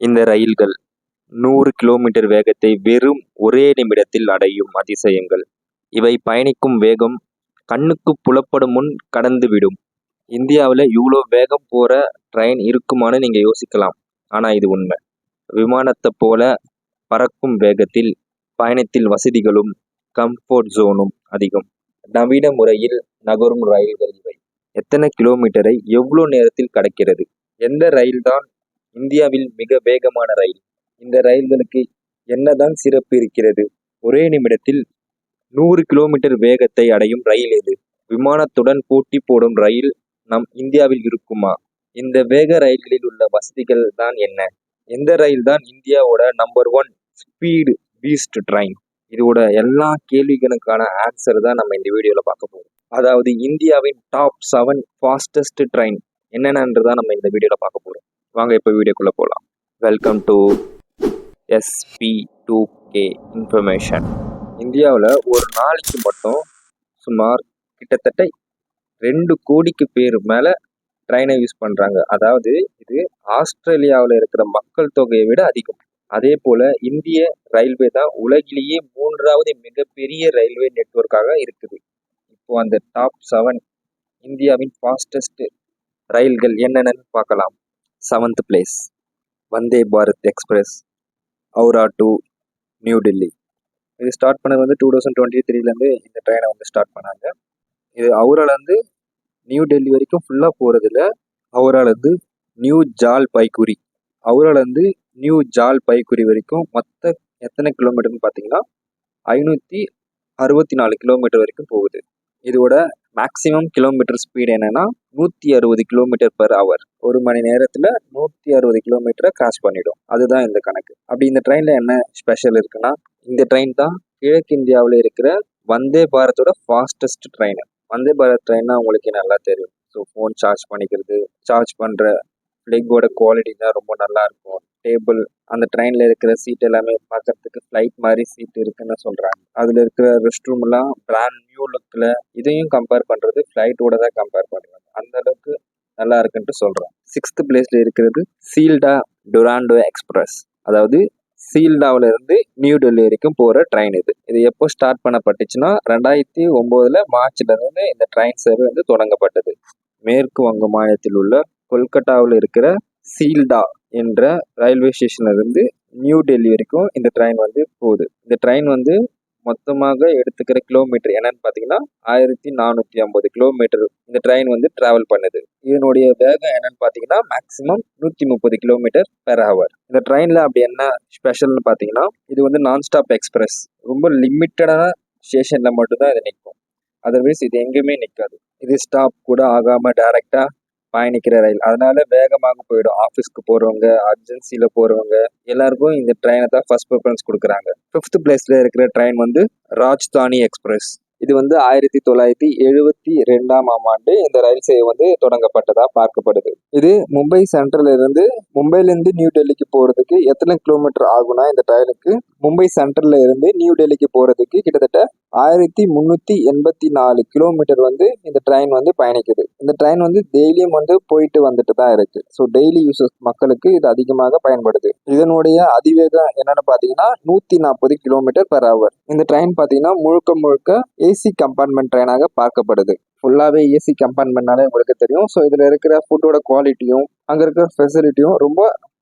இந்த ரயில்கள் நூறு கிலோமீட்டர் வேகத்தை வெறும் ஒரே நிமிடத்தில் அடையும் அதிசயங்கள். இவை பயணிக்கும் வேகம் கண்ணுக்கு புலப்படும் முன் கடந்துவிடும். இந்தியாவில் இவ்வளோ வேகம் போகிற ட்ரெயின் இருக்குமான்னு நீங்கள் யோசிக்கலாம். ஆனால் இது உண்மை. விமானத்தை போல பறக்கும் வேகத்தில் பயணத்தில் வசதிகளும் கம்ஃபோர்ட் ஜோனும் அதிகம். நவீன முறையில் நகரும் ரயில்கள் இவை. எத்தனை கிலோமீட்டரை எவ்வளோ நேரத்தில் கடக்கிறது? எந்த ரயில்தான் இந்தியாவில் மிக வேகமான ரயில். இந்த ரயில்களுக்கு என்னதான் சிறப்பு இருக்கிறது? ஒரே நிமிடத்தில் நூறு கிலோமீட்டர் வேகத்தை அடையும் ரயில் எது? விமானத்துடன் போட்டி போடும் ரயில் நம் இந்தியாவில் இருக்குமா? இந்த வேக ரயில்களில் உள்ள வசதிகள் தான் என்ன? எந்த ரயில் தான் இந்தியாவோட number one speed beast train இதோட எல்லா கேள்விகளுக்கான ஆன்சர் தான் நம்ம இந்த வீடியோவில் பார்க்க போகிறோம் அதாவது இந்தியாவின் டாப் செவன் ஃபாஸ்டஸ்ட் ட்ரெயின் என்னென்னன்றதான் நம்ம இந்த வீடியோவில் பார்க்க போகிறோம் வாங்க இப்போ வீடியோக்குள்ளே போகலாம் welcome to SP two K information இந்தியாவில் ஒரு நாளைக்கு மட்டும் சுமார் கிட்டத்தட்ட ரெண்டு கோடிக்கு பேர் மேலே ட்ரெயினை யூஸ் பண்ணுறாங்க அதாவது இது ஆஸ்திரேலியாவில் இருக்கிற மக்கள் தொகையை விட அதிகம். அதே போல் இந்திய ரயில்வே தான் உலகிலேயே மூன்றாவது மிகப்பெரிய ரயில்வே நெட்வொர்க்காக இருக்குது. இப்போ அந்த டாப் செவன் இந்தியாவின் ஃபாஸ்டஸ்ட் ரயில்கள் என்னென்னு பார்க்கலாம். Seventh place Vande Bharat express Howrah to new Delhi இது ஸ்டார்ட் பண்ணது வந்து டூ தௌசண்ட் டுவெண்ட்டி த்ரீலேருந்து இந்த ட்ரெயினை வந்து ஸ்டார்ட் பண்ணாங்க. இது அவுராலேருந்து நியூ டெல்லி வரைக்கும் ஃபுல்லாக போகிறதுல அவுராலேருந்து நியூ ஜால் பைக்குரி அவுராலேருந்து நியூ ஜால் பைக்குரி வரைக்கும் மொத்த எத்தனை கிலோமீட்டர்னு பார்த்தீங்கன்னா ஐநூற்றி அறுபத்தி நாலு கிலோமீட்டர் வரைக்கும் போகுது. இதோட மேக்ஸிமம் கிலோமீட்டர் ஸ்பீடு என்னன்னா நூற்றி அறுபது கிலோமீட்டர் பர் ஹவர் ஒரு மணி நேரத்தில் நூற்றி அறுபது கிலோமீட்டரை கிராஸ் பண்ணிடும். அதுதான் இந்த கணக்கு. அப்படி இந்த ட்ரெயினில் என்ன ஸ்பெஷல் இருக்குன்னா இந்த ட்ரெயின் தான் கிழக்கு இந்தியாவில் இருக்கிற வந்தே பாரத்தோட ஃபாஸ்டஸ்ட் ட்ரெயின் வந்தே பாரத் ட்ரெயின்னா உங்களுக்கு நல்லா தெரியும். ஸோ ஃபோன் சார்ஜ் பண்ணிக்கிறது சார்ஜ் பண்ணுற லெக்கோட குவாலிட்டி தான் ரொம்ப நல்லா இருக்கும். டேபிள் அந்த ட்ரெயினில் இருக்கிற சீட் எல்லாமே பார்க்கறதுக்கு ஃப்ளைட் மாதிரி சீட் இருக்குன்னு சொல்கிறாங்க அதில் இருக்கிற ரெஸ்ட் ரூம்லாம் பிராண்ட் நியூ லுக்கில் இதையும் கம்பேர் பண்ணுறது ஃப்ளைட்டோட தான் கம்பேர் பண்ணுறாங்க அந்த அளவுக்கு நல்லா இருக்குன்ட்டு சொல்கிறேன் சிக்ஸ்த் பிளேஸில் இருக்கிறது சீல்டா டொராண்டோ எக்ஸ்பிரஸ் அதாவது சீல்டாவில் இருந்து நியூ டெல்லி வரைக்கும் போகிற ட்ரெயின் இது. இது எப்போ ஸ்டார்ட் பண்ணப்பட்டுச்சுன்னா ரெண்டாயிரத்தி ஒம்போதில் மார்ச்ல இருந்து இந்த ட்ரெயின் சேவை வந்து தொடங்கப்பட்டது. மேற்கு வங்க மாநிலத்தில் உள்ள கொல்கட்டாவில் இருக்கிற சீல்டா என்ற ரயில்வே ஸ்டேஷன்லேருந்து நியூ டெல்லி வரைக்கும் இந்த ட்ரெயின் வந்து போகுது. இந்த ட்ரெயின் வந்து மொத்தமாக எடுத்துக்கிற கிலோமீட்டர் என்னன்னு பார்த்தீங்கன்னா ஆயிரத்தி நானூற்றி ஐம்பது கிலோமீட்டர் இந்த ட்ரெயின் வந்து டிராவல் பண்ணுது. இதனுடைய வேகம் என்னன்னு பார்த்தீங்கன்னா மேக்ஸிமம் நூற்றி முப்பது கிலோமீட்டர் பெர் ஹவர் இந்த ட்ரெயினில் அப்படி என்ன ஸ்பெஷல்னு பார்த்தீங்கன்னா இது வந்து நான் ஸ்டாப் எக்ஸ்பிரஸ் ரொம்ப லிமிட்டடான ஸ்டேஷனில் மட்டும்தான் இது நிற்கும். அதர்வைஸ் இது எங்கேயுமே நிற்காது. இது ஸ்டாப் கூட ஆகாமல் டைரெக்டாக பயணிக்கிற ரயில். அதனால வேகமாக போயிடும். ஆஃபீஸ்க்கு போகிறவங்க அர்ஜென்சியில் போகிறவங்க எல்லாருக்கும் இந்த ட்ரெயினை தான் ஃபர்ஸ்ட் ப்ரிஃபரன்ஸ் கொடுக்குறாங்க. ஃபிஃப்த் பிளேஸில் இருக்கிற ட்ரெயின் வந்து ராஜ்தானி எக்ஸ்பிரஸ் இது வந்து ஆயிரத்தி தொள்ளாயிரத்தி எழுபத்தி ரெண்டாம் ஆம் ஆண்டு இந்த ரயில் சேவை வந்து தொடங்கப்பட்டதா பார்க்கப்படுது. இது மும்பை சென்ட்ரல் இருந்து மும்பைலேருந்து நியூ டெல்லிக்கு போகிறதுக்கு எத்தனை கிலோமீட்டர் ஆகும்னா இந்த ட்ரெயினுக்கு மும்பை சென்ட்ரல்ல இருந்து நியூ டெல்லிக்கு போகிறதுக்கு கிட்டத்தட்ட ஆயிரத்தி முந்நூற்றி எண்பத்தி நாலு கிலோமீட்டர் வந்து இந்த ட்ரெயின் வந்து பயணிக்குது. இந்த ட்ரெயின் வந்து டெய்லியும் வந்து போயிட்டு வந்துட்டு தான் இருக்கு. ஸோ டெய்லி யூசஸ் மக்களுக்கு இது அதிகமாக பயன்படுது. இதனுடைய அதிவேகம் என்னன்னு பார்த்தீங்கன்னா நூற்றி நாற்பது கிலோமீட்டர் பெர் ஹவர் இந்த ட்ரெயின் பார்த்தீங்கன்னா முழுக்க முழுக்க ஏசி கம்பார்ட்மெண்ட் ட்ரெயினாக பார்க்கப்படுது. ஃபுல்லாகவே ஏசி கம்பார்ட்மெண்ட்னாலே உங்களுக்கு தெரியும். ஸோ இதில் இருக்கிற ஃபுட்டோட குவாலிட்டியும் அங்கே இருக்கிற ஃபெசிலிட்டியும் ரொம்ப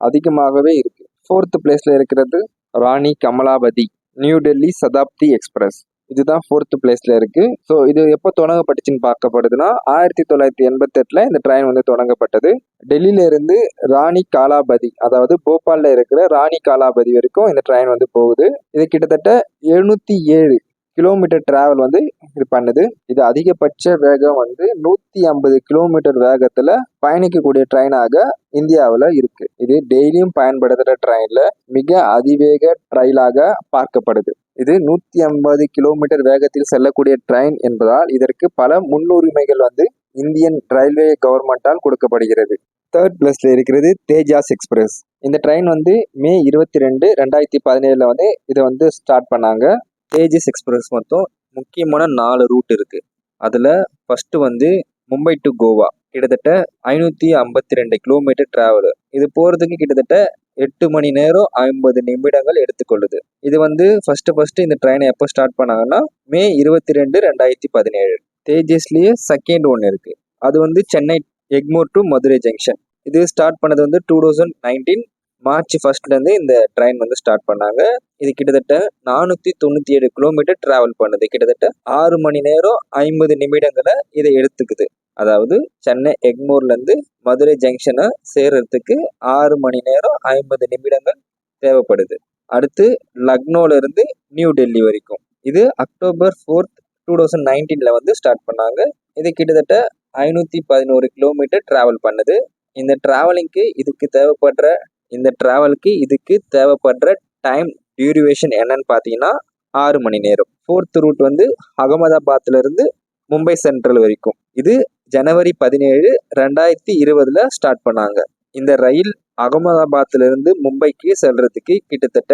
அதிகமாகவே இருக்கு. ஃபோர்த் பிளேஸில் இருக்கிறது ராணி கமலாபதி நியூ டெல்லி சதாப்தி எக்ஸ்பிரஸ் இதுதான் ஃபோர்த் பிளேஸில் இருக்குது ஸோ இது எப்போ தொடங்கப்பட்டுச்சுன்னு பார்க்கப்படுதுன்னா ஆயிரத்தி தொள்ளாயிரத்தி எண்பத்தெட்டில் இந்த ட்ரெயின் வந்து தொடங்கப்பட்டது. டெல்லியிலேருந்து ராணி காலாபதி அதாவது போபாலில் இருக்கிற ராணி காலாபதி வரைக்கும் இந்த ட்ரெயின் வந்து போகுது. இது கிட்டத்தட்ட எழுநூற்றி ஏழு கிலோமீட்டர் டிராவல் வந்து இது பண்ணுது. இது அதிகபட்ச வேகம் வந்து நூற்றி ஐம்பது கிலோமீட்டர் வேகத்தில் பயணிக்கக்கூடிய ட்ரெயினாக இந்தியாவில் இருக்குது இது டெய்லியும் பயன்படுத்துகிற ட்ரெயினில் மிக அதிவேக ட்ரெயிலாக பார்க்கப்படுது. இது நூற்றி ஐம்பது கிலோமீட்டர் வேகத்தில் செல்லக்கூடிய ட்ரெயின் என்பதால் இதற்கு பல முன்னுரிமைகள் வந்து இந்தியன் ரயில்வே கவர்மெண்டால் கொடுக்கப்படுகிறது. தேர்ட் பிளஸ்ல இருக்கிறது தேஜாஸ் எக்ஸ்பிரஸ் இந்த ட்ரெயின் வந்து மே இருபத்தி ரெண்டு ரெண்டாயிரத்தி பதினேழுல வந்து இதை வந்து ஸ்டார்ட் பண்ணாங்க. தேஜஸ் எக்ஸ்பிரஸ் மொத்தம் முக்கியமான நாலு ரூட் இருக்குது அதில் ஃபஸ்ட்டு வந்து மும்பை டு கோவா. கிட்டத்தட்ட ஐநூற்றி ஐம்பத்தி ரெண்டு கிலோமீட்டர் ட்ராவலு இது போகிறதுக்கு கிட்டத்தட்ட எட்டு மணி நேரம் ஐம்பது நிமிடங்கள் எடுத்துக்கொள்ளுது. இது வந்து ஃபர்ஸ்ட் ஃபர்ஸ்ட் இந்த ட்ரெயினை எப்போ ஸ்டார்ட் பண்ணாங்கன்னா மே இருபத்தி ரெண்டு ரெண்டாயிரத்தி பதினேழு. தேஜஸ்லேயே செகண்ட் ஒன்று இருக்கு. அது வந்து சென்னை எக்மோர் டு மதுரை ஜங்ஷன் இது ஸ்டார்ட் பண்ணது வந்து டூ தௌசண்ட் நைன்டீன் மார்ச் ஃபர்ஸ்ட்லேருந்து இந்த ட்ரெயின் வந்து ஸ்டார்ட் பண்ணாங்க. இது கிட்டத்தட்ட நானூற்றி தொண்ணூற்றி ஏழு கிலோமீட்டர் ட்ராவல் பண்ணுது. கிட்டத்தட்ட ஆறு மணி நேரம் ஐம்பது நிமிடங்களை இதை எடுத்துக்குது. அதாவது சென்னை எக்மோர்லேருந்து மதுரை ஜங்ஷனை சேர்றதுக்கு ஆறு மணி நேரம் ஐம்பது நிமிடங்கள் தேவைப்படுது. அடுத்து லக்னோலேருந்து நியூ டெல்லி வரைக்கும். இது அக்டோபர் ஃபோர்த் டூ தௌசண்ட் நைன்டீனில் வந்து ஸ்டார்ட் பண்ணாங்க. இது கிட்டத்தட்ட ஐநூற்றி பதினோரு கிலோமீட்டர் ட்ராவல் பண்ணுது. இந்த ட்ராவலிங்க்கு இதுக்கு தேவைப்படுற இந்த ட்ராவலுக்கு இதுக்கு தேவைப்படுற டைம் டியூரிவேஷன் என்னன்னு பார்த்தீங்கன்னா ஆறு மணி நேரம். ஃபோர்த் ரூட் வந்து அகமதாபாத்லேருந்து மும்பை சென்ட்ரல் வரைக்கும். இது ஜனவரி பதினேழு ரெண்டாயிரத்தி இருபதுல ஸ்டார்ட் பண்ணாங்க. இந்த ரயில் அகமதாபாத்திலிருந்து மும்பைக்கு செல்றதுக்கு கிட்டத்தட்ட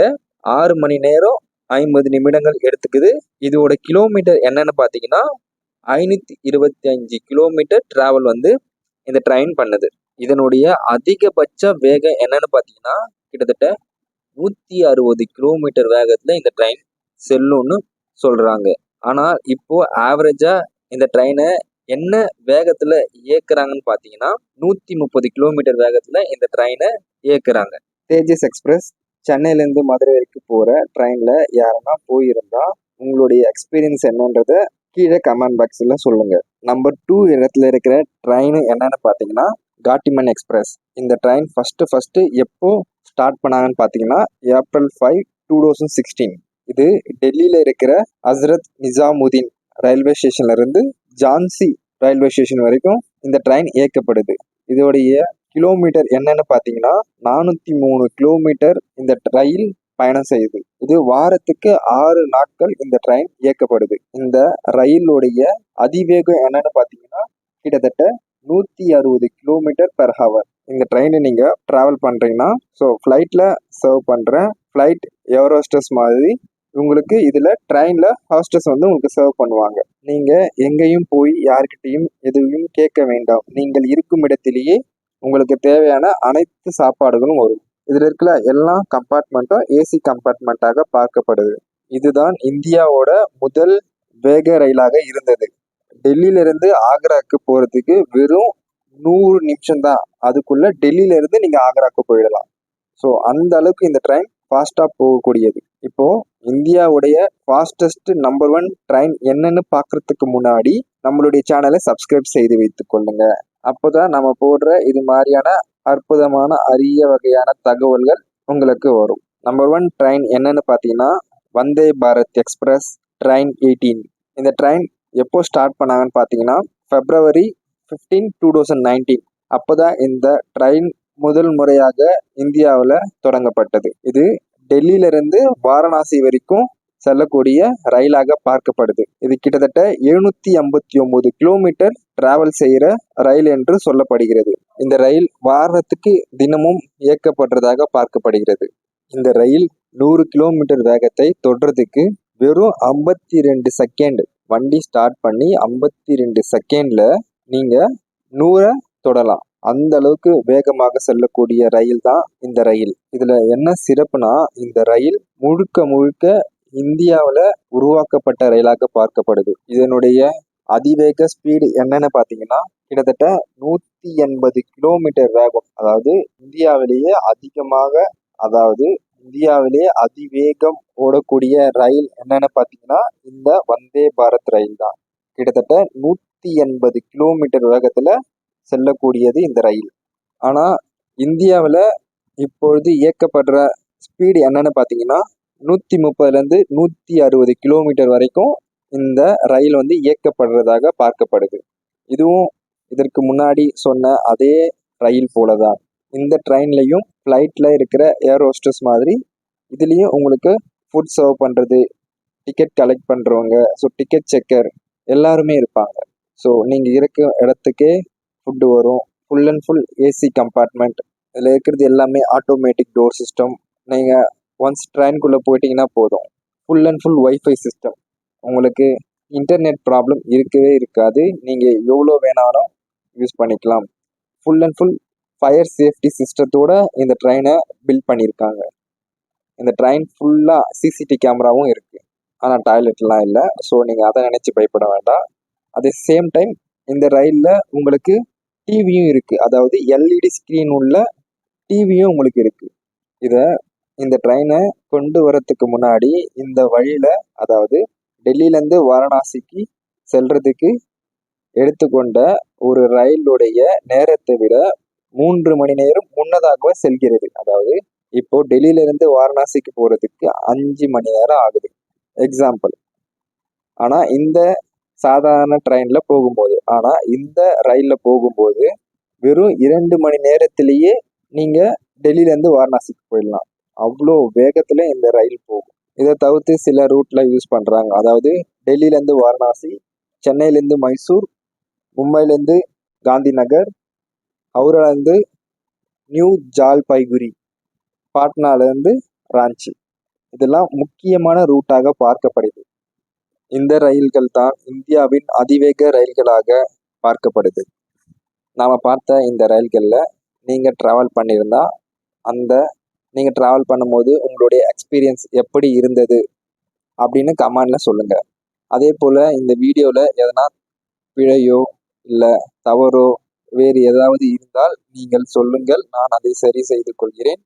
ஆறு மணி நேரம் ஐம்பது நிமிடங்கள் எடுத்துக்குது. இதோட கிலோமீட்டர் என்னன்னு பார்த்தீங்கன்னா ஐநூற்றி இருபத்தி அஞ்சு கிலோமீட்டர் டிராவல் வந்து இந்த ட்ரெயின் பண்ணுது. இதனுடைய அதிகபட்ச வேகம் என்னன்னு பார்த்தீங்கன்னா கிட்டத்தட்ட நூற்றி அறுபது கிலோமீட்டர் வேகத்தில் இந்த ட்ரெயின் செல்லும்னு சொல்கிறாங்க ஆனால் இப்போ ஆவரேஜாக இந்த ட்ரெயினை என்ன வேகத்தில் இயக்குறாங்கன்னு பார்த்தீங்கன்னா நூற்றி முப்பது கிலோமீட்டர் வேகத்தில் இந்த ட்ரெயினை இயக்குறாங்க. தேஜஸ் எக்ஸ்பிரஸ் சென்னையிலேருந்து மதுரை வரைக்கும் போகிற ட்ரெயினில் யாருன்னா போயிருந்தா உங்களுடைய எக்ஸ்பீரியன்ஸ் என்னன்றத கீழே கமெண்ட் பாக்ஸில் சொல்லுங்கள் நம்பர் டூ இடத்துல இருக்கிற ட்ரெயின் என்னன்னு பார்த்தீங்கன்னா காட்டிமன் எக்ஸ்பிரஸ். இந்த ட்ரெயின் ஃபஸ்ட்டு ஃபஸ்ட்டு எப்போ ஸ்டார்ட் பண்ணாங்கன்னு பார்த்தீங்கன்னா April five two thousand sixteen இது டெல்லியில் இருக்கிற ஹசரத் நிசாமுதீன் ரயில்வே ஸ்டேஷன்ல இருந்து ஜான்சி ரயில்வே ஸ்டேஷன் வரைக்கும் இந்த ட்ரெயின் இயக்கப்படுது. இதோடைய கிலோமீட்டர் என்னன்னு பார்த்தீங்கன்னா நானூற்றி மூணு கிலோமீட்டர் இந்த ரயில் பயணம் செய்யுது. இது வாரத்துக்கு ஆறு நாட்கள் இந்த ட்ரெயின் இயக்கப்படுது. இந்த ரயிலுடைய அதிவேகம் என்னன்னு பார்த்தீங்கன்னா கிட்டத்தட்ட நூற்றி அறுபது கிலோமீட்டர் பெர் ஹவர் இந்த ட்ரெயினை நீங்கள் ட்ராவல் பண்ணுறீங்கன்னா ஸோ ஃப்ளைட்டில் சர்வ் பண்ணுற ஃப்ளைட் எவரோஸ்டஸ் மாதிரி உங்களுக்கு இதில் ட்ரெயினில் ஹாஸ்டஸ் வந்து உங்களுக்கு சர்வ் பண்ணுவாங்க. நீங்கள் எங்கேயும் போய் யார்கிட்டையும் எதுவும் கேட்க வேண்டாம். நீங்கள் இருக்கும் இடத்திலேயே உங்களுக்கு தேவையான அனைத்து சாப்பாடுகளும் வரும். இதில் இருக்கிற எல்லா கம்பார்ட்மெண்ட்டும் ஏசி கம்பார்ட்மெண்ட்டாக பார்க்கப்படுது. இதுதான் இந்தியாவோட முதல் வேக ரயிலாக இருந்தது. டெல்லியிலிருந்து ஆக்ராக்கு போகிறதுக்கு வெறும் நூறு நிமிஷம் தான். அதுக்குள்ளே டெல்லியிலேருந்து நீங்கள் ஆக்ராக்கு போயிடலாம். ஸோ அந்த அளவுக்கு இந்த ட்ரெயின் ஃபாஸ்ட்டாக போகக்கூடியது. இப்போ இந்தியாவுடைய ஃபாஸ்டஸ்ட் நம்பர் ஒன் ட்ரெயின் என்னன்னு பார்க்கறதுக்கு முன்னாடி நம்மளுடைய சேனலை சப்ஸ்கிரைப் செய்து வைத்துக் கொள்ளுங்க. அப்போதான் நம்ம போடுற இது மாதிரியான அற்புதமான அரிய வகையான தகவல்கள் உங்களுக்கு வரும். நம்பர் ஒன் ட்ரெயின் என்னன்னு பார்த்தீங்கன்னா Vande Bharat express train eighteen இந்த ட்ரெயின் எப்போ ஸ்டார்ட் பண்ணாங்கன்னு பார்த்தீங்கன்னா February fifteen two thousand nineteen அப்போ தான் இந்த ட்ரெயின் முதல் முறையாக இந்தியாவில் தொடங்கப்பட்டது. இது டெல்லியிலிருந்து வாரணாசி வரைக்கும் செல்லக்கூடிய ரயிலாக பார்க்கப்படுது. இது கிட்டத்தட்ட எழுநூத்தி ஐம்பத்தி ஒன்பது கிலோமீட்டர் டிராவல் செய்கிற ரயில் என்று சொல்லப்படுகிறது. இந்த ரயில் வாரத்துக்கு தினமும் இயக்கப்படுறதாக பார்க்கப்படுகிறது. இந்த ரயில் நூறு கிலோமீட்டர் வேகத்தை தொடுறதுக்கு வெறும் ஐம்பத்தி ரெண்டு செகண்ட் வண்டி ஸ்டார்ட் பண்ணி ஐம்பத்தி ரெண்டு செகண்ட்ல நீங்க நூறை தொடலாம். அந்த அளவுக்கு வேகமாக செல்லக்கூடிய ரயில் தான் இந்த ரயில். இதுல என்ன சிறப்புனா இந்த ரயில் முழுக்க முழுக்க இந்தியாவில் உருவாக்கப்பட்ட ரயிலாக பார்க்கப்படுது. இதனுடைய அதிவேக ஸ்பீடு என்னன்னு பார்த்தீங்கன்னா கிட்டத்தட்ட நூத்தி எண்பது கிலோமீட்டர் வேகம். அதாவது இந்தியாவிலேயே அதிகமாக அதாவது இந்தியாவிலேயே அதிவேகம் ஓடக்கூடிய ரயில் என்னன்னு பார்த்தீங்கன்னா இந்த வந்தே பாரத் ரயில் தான். கிட்டத்தட்ட நூத்தி எண்பது கிலோமீட்டர் வேகத்துல செல்லக்கூடியது இந்த ரயில். ஆனால் இந்தியாவில் இப்பொழுது இயக்கப்படுற ஸ்பீடு என்னன்னு பார்த்தீங்கன்னா நூற்றி முப்பதுலேருந்து நூற்றி அறுபது கிலோமீட்டர் வரைக்கும் இந்த ரயில் வந்து இயக்கப்படுறதாக பார்க்கப்படுது. இதுவும் இதற்கு முன்னாடி சொன்ன அதே ரயில் போல தான் இந்த ட்ரெயின்லையும் ஃப்ளைட்டில் இருக்கிற ஏர் ஹோஸ்டர்ஸ் மாதிரி இதுலேயும் உங்களுக்கு ஃபுட் சர்வ் பண்ணுறது டிக்கெட் கலெக்ட் பண்ணுறவங்க ஸோ டிக்கெட் செக்கர் எல்லாருமே இருப்பாங்க. ஸோ நீங்கள் இருக்க இடத்துக்கே ஃபுட்டு வரும். Full and full AC compartment இதில் இருக்கிறது எல்லாமே ஆட்டோமேட்டிக் டோர் சிஸ்டம் நீங்கள் ஒன்ஸ் ட்ரெயின்குள்ளே போயிட்டீங்கன்னா போதும். Full and full wifi system உங்களுக்கு இன்டர்நெட் ப்ராப்ளம் இருக்கவே இருக்காது. நீங்கள் எவ்வளோ வேணாலும் யூஸ் பண்ணிக்கலாம். Full and full fire safety சிஸ்டத்தோட இந்த ட்ரெயினை பில்ட் பண்ணியிருக்காங்க. இந்த ட்ரெயின் ஃபுல்லாக சிசிடி கேமராவும் இருக்குது ஆனால் டாய்லெட்லாம் இல்லை. ஸோ நீங்கள் அதை நினச்சி பயப்பட வேண்டாம். அட் சேம் டைம் இந்த ரயிலில் உங்களுக்கு டிவியும் இருக்குது அதாவது எல்இடி ஸ்க்ரீன் உள்ள டிவியும் உங்களுக்கு இருக்குது இதை இந்த ட்ரெயினை கொண்டு வரத்துக்கு முன்னாடி இந்த வழியில் அதாவது டெல்லியிலேருந்து வாரணாசிக்கு செல்றதுக்கு எடுத்துக்கொண்ட ஒரு ரயிலுடைய நேரத்தை விட மூன்று மணி நேரம் முன்னதாகவே செல்கிறது. அதாவது இப்போ டெல்லியில இருந்து வாரணாசிக்கு போகிறதுக்கு அஞ்சு மணி நேரம் ஆகுது. எக்ஸாம்பிள் ஆனால் இந்த சாதாரண ட்ரெயினில் போகும்போது. ஆனால் இந்த ரயிலில் போகும்போது வெறும் இரண்டு மணி நேரத்திலேயே நீங்கள் டெல்லியிலேருந்து வாரணாசிக்கு போயிடலாம். அவ்வளோ வேகத்தில் இந்த ரயில் போகும். இதை தவிர்த்து சில ரூட்டில் யூஸ் பண்ணுறாங்க அதாவது டெல்லியிலேருந்து வாரணாசி சென்னையிலேருந்து மைசூர் மும்பைலேருந்து காந்தி நகர் ஹவுராலேருந்து நியூ ஜால்பைகுரி பாட்னாலேருந்து ராஞ்சி. இதெல்லாம் முக்கியமான ரூட்டாக பார்க்கப்படுது. இந்த ரயில்கள் தான் இந்தியாவின் அதிவேக ரயில்களாக பார்க்கப்படுது. நாம் பார்த்த இந்த ரயில்களில் நீங்கள் ட்ராவல் பண்ணியிருந்தா அந்த நீங்கள் ட்ராவல் பண்ணும்போது உங்களுடைய எக்ஸ்பீரியன்ஸ் எப்படி இருந்தது அப்படின்னு கமெண்டில் சொல்லுங்கள் அதே போல் இந்த வீடியோவில் எதனா பிழையோ இல்லை தவறோ வேறு ஏதாவது இருந்தால் நீங்கள் சொல்லுங்கள் நான் அதை சரி செய்து கொள்கிறேன்.